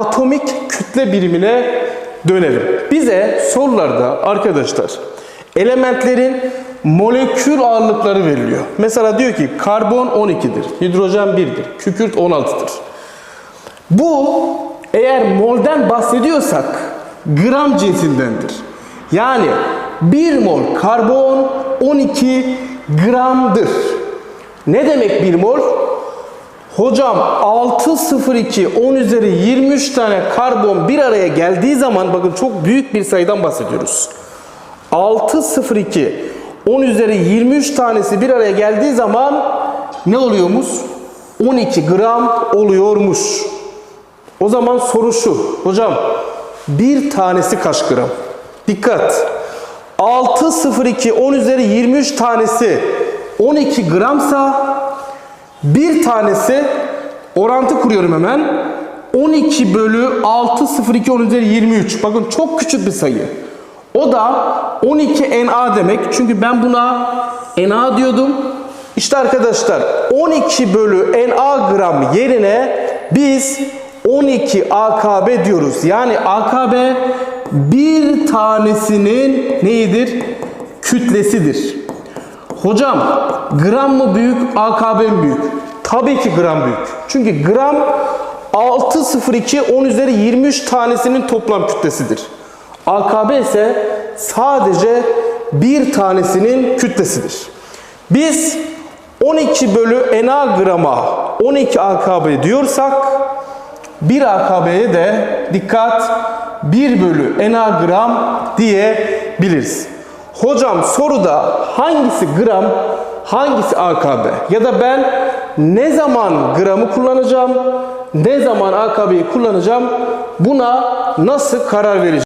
atomik kütle birimine dönelim. Bize sorularda arkadaşlar elementlerin molekül ağırlıkları veriliyor. Mesela diyor ki karbon 12'dir, hidrojen 1'dir, kükürt 16'dır. Bu eğer molden bahsediyorsak gram cinsindendir. Yani 1 mol karbon 12 gramdır. Ne demek 1 mol? Hocam 602 10 üzeri 23 tane karbon bir araya geldiği zaman bakın çok büyük bir sayıdan bahsediyoruz. 602 10 üzeri 23 tanesi bir araya geldiği zaman ne oluyormuş? 12 gram oluyormuş. O zaman soru şu. Hocam bir tanesi kaç gram? Dikkat. 602 10 üzeri 23 tanesi 12 gramsa bir tanesi orantı kuruyorum hemen. 12 bölü 602 10 üzeri 23. Bakın çok küçük bir sayı. O da 12 Na demek. Çünkü ben buna Na diyordum. İşte arkadaşlar 12 bölü Na gram yerine biz 12 AKB diyoruz. Yani AKB bir tanesinin neyidir? Kütlesidir. Hocam gram mı büyük, AKB mi büyük? Tabii ki gram büyük. Çünkü gram 602 10 üzeri 23 tanesinin toplam kütlesidir. AKB ise sadece bir tanesinin kütlesidir. Biz 12 bölü Na grama 12 AKB diyorsak 1 AKB'ye de dikkat 1 bölü Na gram diyebiliriz. Hocam soruda hangisi gram, hangisi AKB? Ya da ben ne zaman gramı kullanacağım, ne zaman AKB'yi kullanacağım? Buna nasıl karar vereceğim?